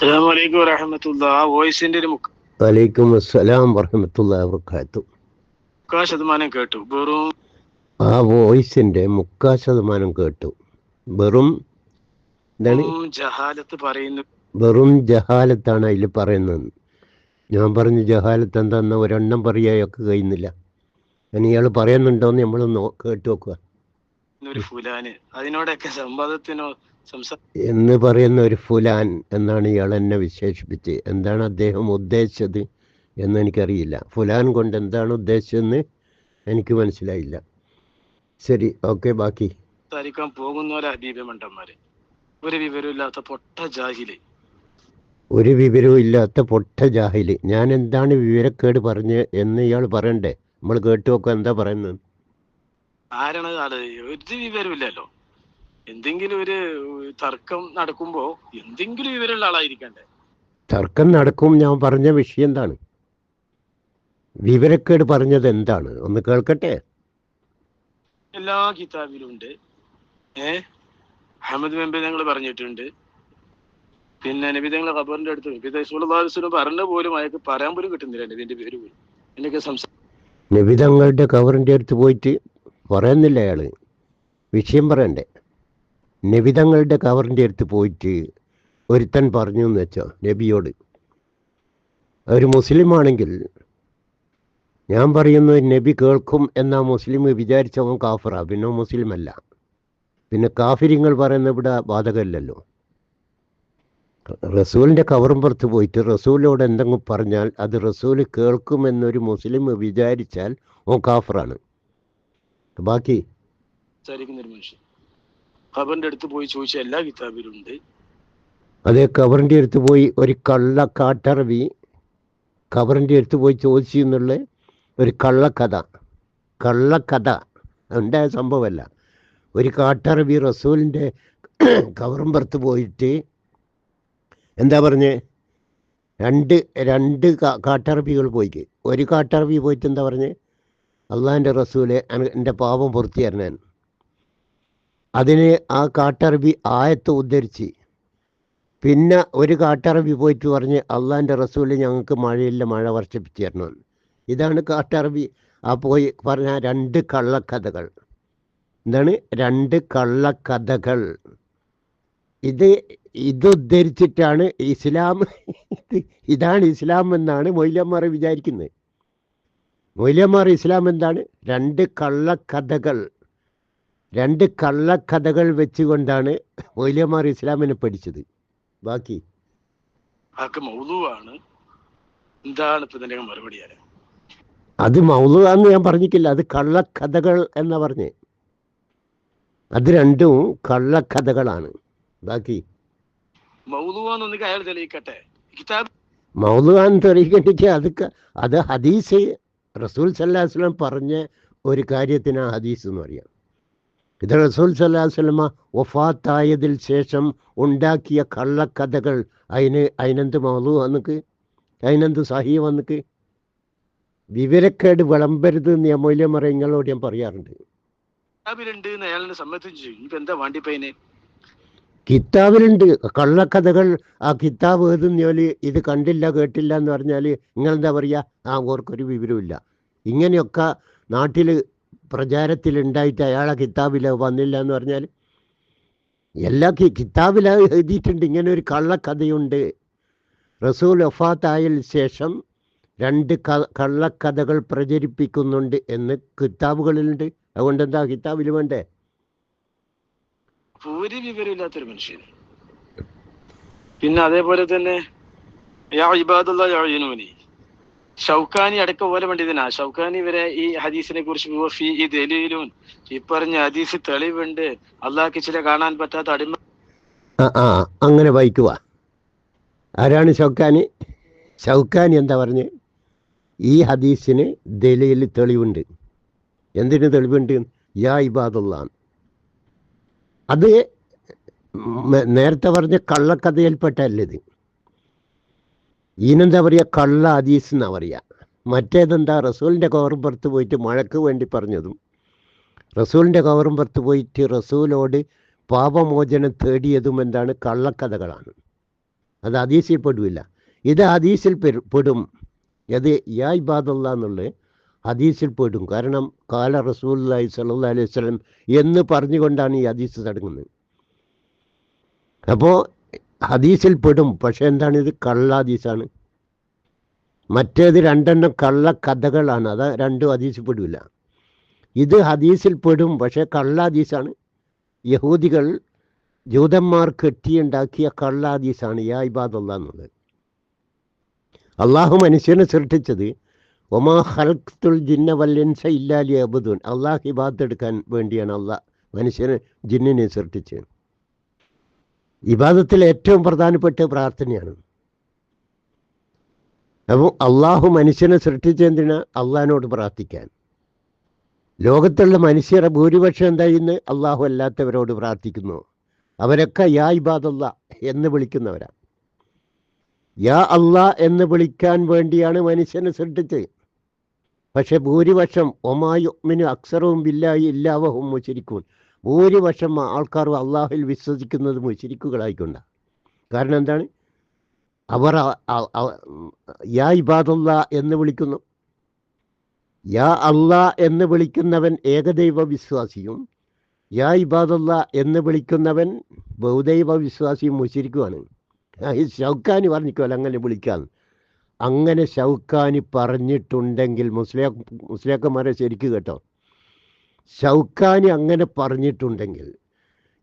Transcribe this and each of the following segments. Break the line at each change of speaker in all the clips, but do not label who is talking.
അസ്സലാമു അലൈക്കും വറഹമത്തുള്ള വോയിസിന്റെ ഒരു
വലൈക്കും അസ്സലാം വറഹമത്തുള്ള വർക്കാത്തു
മുക്കാൽ ശതമാനം കേട്ടു. വെറും
ആ വോയിസിന്റെ മുക്കാൽ ശതമാനം കേട്ടു. വെറും എന്താണ്?
ജഹാലത്ത് പറയുന്നു.
വെറും ജഹാലത്താണ് അതിൽ പറയുന്നത്. ഞാൻ പറഞ്ഞു ജഹാലത്ത് എന്താന്ന് ഒരെണ്ണം പറയായൊക്കെ കഴിയുന്നില്ല ഇനി ഇയാൾ പറയുന്നുണ്ടോന്ന് നമ്മൾ കേട്ടു നോക്കുക
ഒരു ഫുലാന്. അതിനോടൊക്കെ സംവാദത്തിനോ സംസാ
എന്ന് പറയുന്ന ഒരു ഫുലാൻ എന്നാണ് ഇയാൾ എന്നെ വിശേഷിപ്പിച്ച് എന്താണ് അദ്ദേഹം ഉദ്ദേശിച്ചത് എന്ന് എനിക്കറിയില്ല. ഫുലാൻ കൊണ്ട് എന്താണ് ഉദ്ദേശിച്ചതെന്ന് എനിക്ക് മനസ്സിലായില്ല. ശരി ഓക്കെ ബാക്കി.
സംസാരിക്കാൻ പോകുന്നവരെ ഒരു വിവരമില്ലാത്ത പൊട്ട ജാഹിൽ.
ഒരു വിവരവും ഇല്ലാത്ത പൊട്ട ജാഹിൽ. ഞാൻ എന്താണ് വിവരക്കേട് പറഞ്ഞ് എന്ന് ഇയാൾ പറയണ്ടേ? നമ്മൾ കേട്ടു നോക്കുക എന്താ പറയുന്നത്.
ആരാണ് ആൾ? ഒരു വിവരമില്ലല്ലോ. എന്തെങ്കിലും ഒരു തർക്കം നടക്കുമ്പോ എന്തെങ്കിലും വിവരമുള്ള ആളായിരിക്കണ്ടേ?
തർക്കം നടക്കും ഞാൻ പറഞ്ഞ വിഷയം എന്താണ്? വിവരക്കേട് പറഞ്ഞത് എന്താണ്? ഒന്ന് കേൾക്കട്ടെ?
എല്ലാ കിതാബിലും ഉണ്ട്. ഏ? അഹമ്മദ് മെമ്പി ഞങ്ങൾ പറഞ്ഞിട്ടുണ്ട്. പിന്നെ നബിതങ്ങളെ ഖബറിന്റെ അടുത്ത് നബിദുലും പറഞ്ഞ പോലും അയാൾക്ക് പറയാൻ പോലും കിട്ടുന്നില്ല നബിന്റെ പേര് പോലും. എന്നൊക്കെ സംസാരം
നബിതങ്ങളുടെ ഖബറിന്റെ അടുത്ത് പോയിട്ട് പറയുന്നില്ല അയാൾ വിഷയം പറയണ്ടേ? നബിതങ്ങളുടെ കവറിന്റെ അടുത്ത് പോയിട്ട് ഒരുത്തൻ പറഞ്ഞു എന്ന് വെച്ചോ നബിയോട്. ഒരു മുസ്ലിം ആണെങ്കിൽ ഞാൻ പറയുന്നു നബി കേൾക്കും എന്നാ മുസ്ലിം വിചാരിച്ചവൻ കാഫറ പിന്നെ മുസ്ലിം അല്ല പിന്നെ കാഫിരിങ്ങൾ പറയുന്ന ഇവിടെ ബാധകമല്ലല്ലോ. റസൂലിന്റെ കവറും പുറത്ത് പോയിട്ട് റസൂലിനോട് എന്തെങ്കിലും പറഞ്ഞാൽ അത് റസൂൽ കേൾക്കുമെന്നൊരു മുസ്ലിം വിചാരിച്ചാൽ ഓ കാഫറാണ്. ബാക്കി
സംസാരിക്കുന്ന ഒരു മനുഷ്യൻ. ഖബറിന്റെ അടുത്ത് പോയി ചോദിച്ച എല്ലാ കിതാബിലും ഉണ്ട്.
അതേ ഖബറിന്റെ അടുത്ത് പോയി ഒരു കള്ള കാട്ടറവി ഖബറിന്റെ അടുത്ത് പോയി ചോദിച്ചു എന്നുള്ള ഒരു കള്ളക്കഥ. കള്ളക്കഥ. ഉണ്ടായ സംഭവമല്ല. ഒരു കാട്ടറബി റസൂലിന്റെ കവറും പുറത്ത് പോയിട്ട് എന്താ പറഞ്ഞേ? രണ്ട് രണ്ട് കാട്ടറബികൾ പോയിക്ക്. ഒരു കാട്ടറബി പോയിട്ട് എന്താ പറഞ്ഞേ? അള്ളാഹിന്റെ റസൂലെ എന്റെ പാപം പുറത്തു തരണേൻ അതിന് ആ കാട്ടറബി ആയത്ത് ഉദ്ധരിച്ച് പിന്നെ ഒരു കാട്ടറബി പോയിട്ട് പറഞ്ഞ് അള്ളാഹിന്റെ റസൂൽ ഞങ്ങൾക്ക് മഴയില്ല മഴ വർഷിപ്പിച്ചു തരണം ഇതാണ് കാട്ടറബി. ആ പോയി പറഞ്ഞ രണ്ട് കള്ളക്കഥകൾ. എന്താണ്? രണ്ട് കള്ളക്കഥകൾ. ഇത് ഇതുദ്ധരിച്ചിട്ടാണ് ഇസ്ലാം ഇതാണ് ഇസ്ലാം എന്നാണ് മൊയ്ലന്മാർ വിചാരിക്കുന്നത്. മൊയ്ലന്മാർ ഇസ്ലാം എന്താണ്? രണ്ട് കള്ളക്കഥകൾ രണ്ട് കള്ളക്കഥകൾ വെച്ചുകൊണ്ടാണ് മൊയ്ലന്മാർ ഇസ്ലാമിനെ പഠിച്ചത്. ബാക്കി?
ആക്ക് മൗലുവാണ്. എന്താണ് ഇപ്പൊ ഇതിന്റെ മറുപടി
അത് മൗലുവാന്ന് ഞാൻ പറഞ്ഞിട്ടില്ല. അത് കള്ളക്കഥകൾ എന്നാ പറഞ്ഞേ. അത് രണ്ടും കള്ളക്കഥകളാണ്. ബാക്കി?
മൗലുവാന്നൊന്നിക്ക് അയാൾ തെളിയിക്കട്ടെ. കിതാബ്
മൗലുവാൻ തെളിയിക്കണ്ടിക്ക് അത് അത് ഹദീസ് റസൂൽ സല്ലാസ്ലം പറഞ്ഞ ഒരു കാര്യത്തിന് ഹദീസ് എന്ന് പറയാം. ഇത് റസൂൽ സല്ലാസ്ലമ വസ്ലമ വഫാത്തായതിൽ ശേഷം ഉണ്ടാക്കിയ കള്ളക്കഥകൾ അതിന് അതിനെന്ത് മൗതു വന്നിക്ക്? അതിനെന്ത് സഹി വന്നിക്ക്? വിവരക്കേട് വിളമ്പരുത് എന്ന് ഞാൻ നിങ്ങളോട് ഞാൻ പറയാറുണ്ട്.
അയാളിനെ സമ്മതിച്ചു ഇനിയിപ്പോ എന്താ വാണ്ടിപ്പതിന്
കിതാബിലുണ്ട്. കള്ളക്കഥകൾ ആ കിതാബ് ഏതെന്ന് ഇത് കണ്ടില്ല കേട്ടില്ല എന്ന് പറഞ്ഞാൽ നിങ്ങളെന്താ പറയുക ആ ഓർക്കൊരു വിവരമില്ല ഇങ്ങനെയൊക്കെ നാട്ടിൽ പ്രചാരത്തിൽ ഉണ്ടായിട്ട് അയാളെ കിതാബിൽ വന്നില്ല എന്ന് പറഞ്ഞാൽ എല്ലാ കിതാബിൽ എഴുതിയിട്ടുണ്ട്. ഇങ്ങനെ ഒരു കള്ളക്കഥയുണ്ട്. റസൂൽ ഒഫാത്തായ ശേഷം രണ്ട് ക കള്ളക്കഥകൾ പ്രചരിപ്പിക്കുന്നുണ്ട് എന്ന് കിതാബുകളിലുണ്ട്. അതുകൊണ്ട് എന്താ കിതാബിൽ വേണ്ടേ?
ഒരു വിവരമില്ലാത്തൊരു മനുഷ്യൻ. പിന്നെ അതേപോലെ തന്നെ യാ ഇബാദുള്ള അടക്കം പോലെ പണ്ഡിതനാ. ഷൗക്കാനി വരെ ഈ ഹദീസിനെ കുറിച്ച് ഈ ദലീലും ഈ പറഞ്ഞ ഹദീസ് തെളിവുണ്ട്. അള്ളാഹ്ക്ക് ചില കാണാൻ പറ്റാത്ത അടിമ
ആ അങ്ങനെ വായിക്കുക. ആരാണ് ഷൗക്കാനി ഷൗക്കാനി എന്താ പറഞ്ഞ്? ഈ ഹദീസിന് ദലയിൽ തെളിവുണ്ട്. എന്തിന് തെളിവുണ്ട്? യാ ഇബാദുള്ള അത് നേരത്തെ പറഞ്ഞ കള്ളക്കഥയിൽപ്പെട്ടല്ല ഇത്? ഈനെന്താ പറയുക കള്ള ഹദീസ് എന്നാ പറയുക മറ്റേതെന്താ റസൂലിന്റെ കവറും പുറത്ത് പോയിട്ട് മഴക്ക് വേണ്ടി പറഞ്ഞതും റസൂലിന്റെ കവറും പുറത്ത് പോയിട്ട് റസൂലോട് പാപമോചനം തേടിയതും എന്താണ്? കള്ളക്കഥകളാണ്. അത് ഹദീസിൽ പെടില്ല ഇത് ഹദീസിൽ പെടും അത് യാ ഇബാദുള്ള എന്നുള്ളത് ഹദീസിൽ പോയിട്ടും കാരണം കാല റസൂല്ലി സല്ലാ അലൈഹി സ്വലം എന്ന് പറഞ്ഞുകൊണ്ടാണ് ഈ ഹദീസ് തുടങ്ങുന്നത് അപ്പോൾ ഹദീസിൽ പെടും പക്ഷെ എന്താണ് ഇത് കള്ള ഹദീസാണ്? മറ്റേത് രണ്ടെണ്ണം കള്ള കഥകളാണ് അത് രണ്ടും ഹദീസിൽ പെടില്ല ഇത് ഹദീസിൽ പെടും പക്ഷേ കള്ള ഹദീസാണ്. യഹൂദികൾ ജൂതന്മാർ കെട്ടിയുണ്ടാക്കിയ കള്ള ഹദീസാണ് യാ ഇബാദുള്ള എന്നുള്ളത്. അള്ളാഹു മനുഷ്യനെ സൃഷ്ടിച്ചത് ഒമാ ഹൽത്തുൽ ജിന്ന അള്ളാഹ് ഇബാദത്ത് എടുക്കാൻ വേണ്ടിയാണ് അള്ളാഹ് മനുഷ്യനെ ജിന്നിനെ സൃഷ്ടിച്ചത്. ഇബാദത്തിൽ ഏറ്റവും പ്രധാനപ്പെട്ട പ്രാർത്ഥനയാണ്. അപ്പോൾ അള്ളാഹു മനുഷ്യനെ സൃഷ്ടിച്ചെന്തിനാ അള്ളാഹിനോട് പ്രാർത്ഥിക്കാൻ. ലോകത്തുള്ള മനുഷ്യരെ ഭൂരിപക്ഷം എന്താ ഇന്ന്? അള്ളാഹു അല്ലാത്തവരോട് പ്രാർത്ഥിക്കുന്നു. അവരൊക്കെ യാ ഇബാദല്ല എന്ന് വിളിക്കുന്നവരാ. യാ അള്ളാ എന്ന് വിളിക്കാൻ വേണ്ടിയാണ് മനുഷ്യനെ സൃഷ്ടിച്ചത്. പക്ഷെ ഭൂരിപക്ഷം ഒമായുമിന് അക്സറവും ബില്ലായി ഇല്ലാവഹും മുശരിക്കും ഭൂരിപക്ഷം ആൾക്കാർ അള്ളാഹുൽ വിശ്വസിക്കുന്നത് മുശരിക്കുകളായിക്കൊണ്ട. കാരണം എന്താണ്? അവർ യാ ഇബാദുള്ള എന്ന് വിളിക്കുന്നു. യാ അള്ളാ എന്ന് വിളിക്കുന്നവൻ ഏകദൈവ വിശ്വാസിയും യാ ഇബാദുള്ള എന്ന് വിളിക്കുന്നവൻ ബഹുദൈവ വിശ്വാസിയും മുശരിക്കുമാണ് ഷൗക്കാനി പറഞ്ഞിക്കോല അങ്ങനെ വിളിക്കാൻ അങ്ങനെ ഷൗക്കാനി പറഞ്ഞിട്ടുണ്ടെങ്കിൽ മുസ്ലിം മുസ്ലിയാക്കന്മാരെ ശരിക്ക് കേട്ടോ. ഷൗക്കാനി അങ്ങനെ പറഞ്ഞിട്ടുണ്ടെങ്കിൽ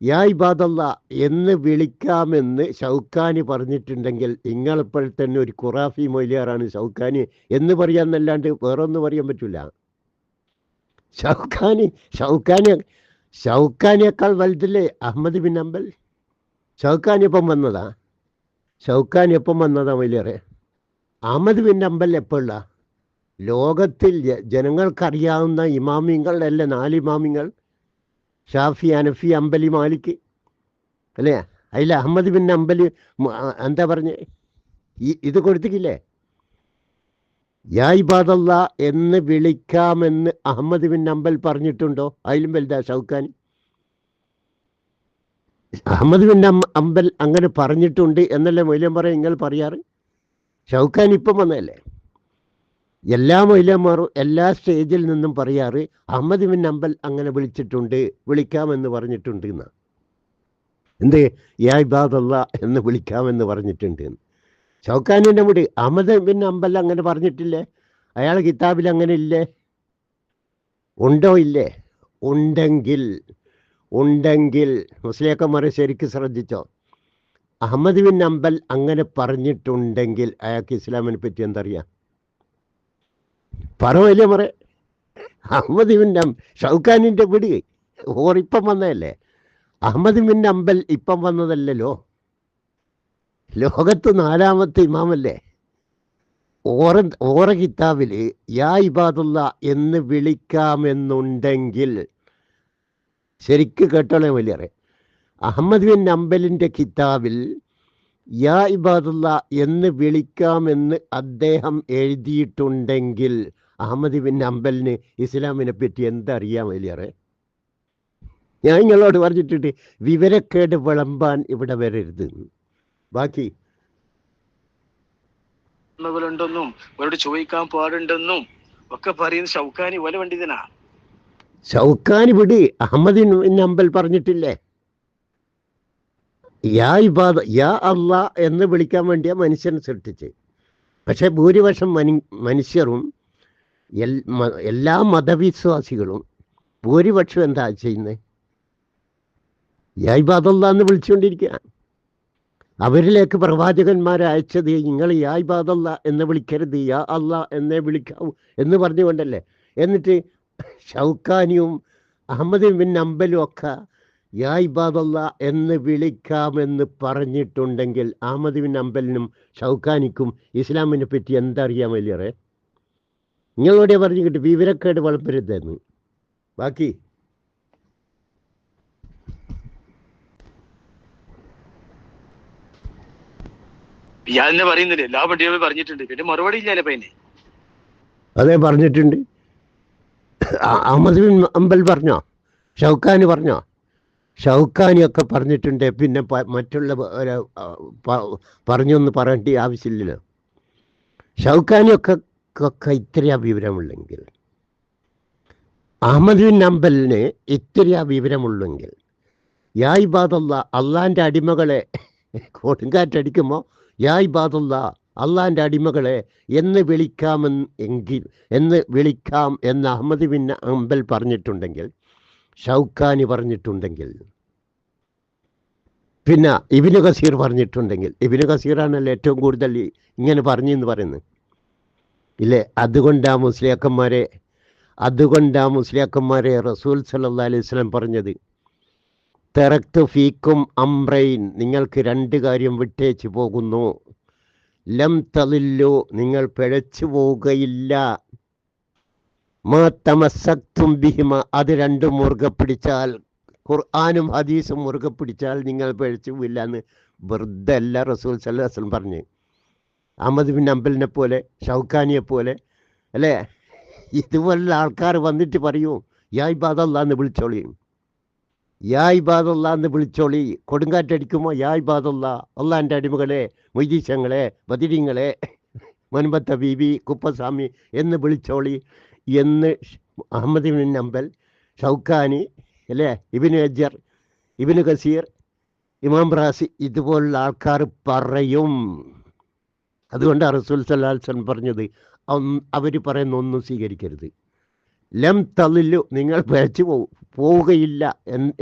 യാ ഇബാദല്ല എന്ന് വിളിക്കാമെന്ന് ഷൗക്കാനി പറഞ്ഞിട്ടുണ്ടെങ്കിൽ നിങ്ങളിപ്പോൾ തന്നെ ഒരു ഖുറാഫി മൊയ്ലിയാറാണ് ഷൗക്കാനി എന്ന് പറയാന്നല്ലാണ്ട് വേറൊന്നും പറയാൻ പറ്റില്ല ഷൗക്കാനി ഷൗക്കാനി ഷൗക്കാനിയേക്കാൾ വലുതല്ലേ അഹമ്മദ് ബിൻ അമ്പൽ ഷൗക്കാനി എപ്പം വന്നതാ? ഷൗക്കാനി എപ്പം വന്നതാ വലിയേറെ അഹമ്മദ് ബിൻ അമ്പൽ എപ്പോഴുള്ള? ലോകത്തിൽ ജനങ്ങൾക്കറിയാവുന്ന ഇമാമിങ്ങളല്ലേ നാല് ഇമാമിങ്ങൾ ഷാഫി അനഫി അമ്പലി മാലിക്. അല്ലേ? അതിൽ അഹമ്മദ് ബിൻ അമ്പലി എന്താ പറഞ്ഞ്? ഈ ഇത് കൊടുത്തിക്കില്ലേ യാ ഇബാദല്ല എന്ന് വിളിക്കാമെന്ന് അഹമ്മദ് ബിൻ അമ്പൽ പറഞ്ഞിട്ടുണ്ടോ? അതിലും വലുതാ ഷൗഖാൻ അഹമ്മദ് ബിൻ അമ്പൽ അങ്ങനെ പറഞ്ഞിട്ടുണ്ട് എന്നല്ലേ മൂല്യം പറയാൻ നിങ്ങൾ പറയാറ്? ഷൗക്കാൻ ഇപ്പം വന്നതല്ലേ? എല്ലാ മൊയ്ലന്മാരും എല്ലാ സ്റ്റേജിൽ നിന്നും പറയാറ് അഹമ്മദ് ബിൻ അമ്പൽ അങ്ങനെ വിളിച്ചിട്ടുണ്ട് വിളിക്കാമെന്ന് പറഞ്ഞിട്ടുണ്ട് എന്ന്. എന്ത്? യാ ഇബാദല്ല എന്ന് വിളിക്കാമെന്ന് പറഞ്ഞിട്ടുണ്ട് ഷൗക്കാനിന്റെ മുടി അഹമ്മദ് ബിൻ അമ്പൽ അങ്ങനെ പറഞ്ഞിട്ടില്ലേ? അയാൾ കിതാബിൽ അങ്ങനെ ഇല്ലേ? ഉണ്ടോ ഇല്ലേ? ഉണ്ടെങ്കിൽ ഉണ്ടെങ്കിൽ. മുസ്ലിയാക്കന്മാരെ ശരിക്കും ശ്രദ്ധിച്ചോ? അഹമ്മദ് ബിൻ അമ്പൽ അങ്ങനെ പറഞ്ഞിട്ടുണ്ടെങ്കിൽ അയാൾക്ക് ഇസ്ലാമിനെ പറ്റി എന്തറിയാം? പറവല്ലേ മറ അഹമ്മദ് ബിൻ അം ഷൗക്കാനിന്റെ പിടി. ഓർ ഇപ്പം വന്നതല്ലേ? അഹമ്മദ് ബിൻ അമ്പൽ ഇപ്പം വന്നതല്ലല്ലോ. ലോകത്ത് നാലാമത്തെ ഇമാമല്ലേ? ഓറ ഓറ കിതാബിൽ യാ ഇബാദുള്ള എന്ന് വിളിക്കാമെന്നുണ്ടെങ്കിൽ ശരിക്ക് കേട്ടോളേ വലിയറെ അഹമ്മദ് ബിൻ അമ്പലിന്റെ കിതാബിൽ യാ ഇബാദുള്ള എന്ന് വിളിക്കാമെന്ന് അദ്ദേഹം എഴുതിയിട്ടുണ്ടെങ്കിൽ അഹമ്മദ് ബിൻ അമ്പലിന് ഇസ്ലാമിനെ പറ്റി എന്തറിയാം വലിയറെ ഞാൻ നിങ്ങളോട് പറഞ്ഞിട്ടുണ്ട് വിവരക്കേട് വിളമ്പാൻ ഇവിടെ വരരുത്. ബാക്കി.
ഉണ്ടെന്നും അവരോട് ചോദിക്കാൻ പാടുണ്ടെന്നും ഒക്കെ പറയുന്ന ഷൗക്കാനി വല പണ്ഡിതനാ.
ഷൗക്കാനി വിടി അഹമ്മദ് ബിൻ അമ്പൽ പറഞ്ഞിട്ടില്ലേ? യാ ഇബാദ യാ അള്ളാ എന്ന് വിളിക്കാൻ വേണ്ടിയാ മനുഷ്യൻ സൃഷ്ടിച്ച് പക്ഷേ ഭൂരിപക്ഷം മനു മനുഷ്യരും എല്ലാ മതവിശ്വാസികളും ഭൂരിപക്ഷം എന്താ ചെയ്യുന്നത് യാ ഇബാദല്ല എന്ന് വിളിച്ചുകൊണ്ടിരിക്കുക. അവരിലേക്ക് പ്രവാചകന്മാരെ അയച്ചത് നിങ്ങൾ യാ ഇബാദല്ല എന്ന് വിളിക്കരുത് യാ അല്ല എന്നേ വിളിക്കാവൂ എന്ന് പറഞ്ഞുകൊണ്ടല്ലേ. എന്നിട്ട് ഷൗക്കാനിയും അഹമ്മദ് ബിൻ അമ്പലും ഒക്കെ യാ ഇബാദല്ല എന്ന് വിളിക്കാമെന്ന് പറഞ്ഞിട്ടുണ്ടെങ്കിൽ അഹമ്മദ് ബിൻ അമ്പലിനും ഷൗക്കാനിക്കും ഇസ്ലാമിനെ പറ്റി എന്തറിയാൻ വലിയറേ നിങ്ങളോടെ പറഞ്ഞു കിട്ടി വിവരക്കേട് വളപ്പരുതെന്ന് ബാക്കി.
ഞാൻ തന്നെ പറയുന്നില്ല? എല്ലാ പണ്ഡിതരും പറഞ്ഞിട്ടുണ്ട്. പിന്നെ മറുപടി ഇല്ലല്ലേ പൈനെ
അതെ പറഞ്ഞിട്ടുണ്ട്. അഹമ്മദ് ബിൻ അമ്പൽ പറഞ്ഞോ? ഷൗക്കാന് പറഞ്ഞോ? ഷൗക്കാനിയൊക്കെ പറഞ്ഞിട്ടുണ്ട് പിന്നെ മറ്റുള്ള പറഞ്ഞൊന്ന് പറയേണ്ട ആവശ്യമില്ലല്ലോ. ഷൗക്കാനിയൊക്കെ ഒക്കെ ഇത്രയാ വിവരമുള്ളെങ്കിൽ. അഹമ്മദ് ബിൻ അമ്പലിന് ഇത്രയാ വിവരമുള്ളെങ്കിൽ. യാ ബാദുള്ള അള്ളാന്റെ അടിമകളെ കൊടുങ്കാറ്റടിക്കുമ്പോൾ യാ ബാദുള്ള അള്ളാന്റെ അടിമകളെ എന്ന് വിളിക്കാമെന്ന് എങ്കിൽ എന്ന് വിളിക്കാം എന്ന് അഹമ്മദ് ബിൻ അമ്പൽ പറഞ്ഞിട്ടുണ്ടെങ്കിൽ ഷൗക്കാനി പറഞ്ഞിട്ടുണ്ടെങ്കിൽ. പിന്നെ ഇബിന് കസീർ പറഞ്ഞിട്ടുണ്ടെങ്കിൽ. ഇബിന് കസീറാണല്ലോ ഏറ്റവും കൂടുതൽ ഇങ്ങനെ പറഞ്ഞു എന്ന് പറയുന്നത്. ഇല്ലേ? അതുകൊണ്ടാ മുസ്ലിയാക്കന്മാരെ അതുകൊണ്ടാ മുസ്ലിയാക്കന്മാരെ റസൂൽ സല്ലാ അലൈഹി സ്വലം പറഞ്ഞത്. തെറക്ത് ഫീക്കും അംറൈൻ. നിങ്ങൾക്ക് രണ്ട് കാര്യം വിട്ടേച്ച് പോകുന്നു. ലം തളില്ലു. നിങ്ങൾ പിഴച്ചു പോവുകയില്ല. മാ ബിഹിമ. അത് രണ്ടും മുറുകെ പിടിച്ചാൽ ഖുർആാനും ഹദീസും മുറുകെ പിടിച്ചാൽ നിങ്ങൾ പിഴച്ചു പോയില്ല എന്ന് വെറുതെ അല്ല റസൂൽ സല്ലല്ലാഹു പറഞ്ഞ്. അഹമ്മദ് ബിൻ അമ്പലിനെ പോലെ ഷൗക്കാനിയെ പോലെ അല്ലേ? ഇതുപോലുള്ള ആൾക്കാർ വന്നിട്ട് പറയൂ യായ് ഇബാദല്ല എന്ന് വിളിച്ചോളി. യായ് ഇബാദല്ല എന്ന് വിളിച്ചോളി. കൊടുങ്കാറ്റടിക്കുമോ യായ് ബാദല്ലാ അള്ളാന്റെ അടിമകളെ മൊയ്തീശങ്ങളെ ബദിരിങ്ങളെ മുൻപത്തെ ബീബി കുപ്പസ്വാമി എന്ന് വിളിച്ചോളി. എന്ന് അഹമ്മദ് ബിൻ നമ്പൽ ഷൗഖാനി അല്ലേ? ഇബിന് അജർ ഇബിന് കസീർ ഇമാം റാസി ഇതുപോലുള്ള ആൾക്കാർ പറയും. അതുകൊണ്ടാണ് റസൂൽ സല്ലാസ്ലം പറഞ്ഞത് അവർ പറയുന്ന ഒന്നും സ്വീകരിക്കരുത്. ലം തളില്ലു നിങ്ങൾ പോകും പോവുകയില്ല.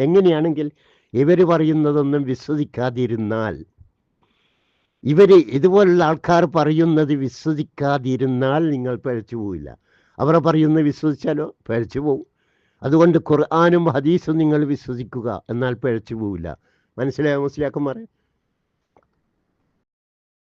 എങ്ങനെയാണെങ്കിൽ ഇവർ പറയുന്നതൊന്നും വിശ്വസിക്കാതിരുന്നാൽ ഇവർ ഇതുപോലുള്ള ആൾക്കാർ പറയുന്നത് വിശ്വസിക്കാതിരുന്നാൽ നിങ്ങൾ പിഴച്ചു പോവില്ല. അവർ പറയുന്നത് വിശ്വസിച്ചാലോ? പിഴച്ചു പോവും. അതുകൊണ്ട് ഖുർആാനും ഹദീസും നിങ്ങൾ വിശ്വസിക്കുക. എന്നാൽ പിഴച്ചു പോവില്ല. മനസ്സിലായോ മുസ്ലിയാക്കന്മാരെ?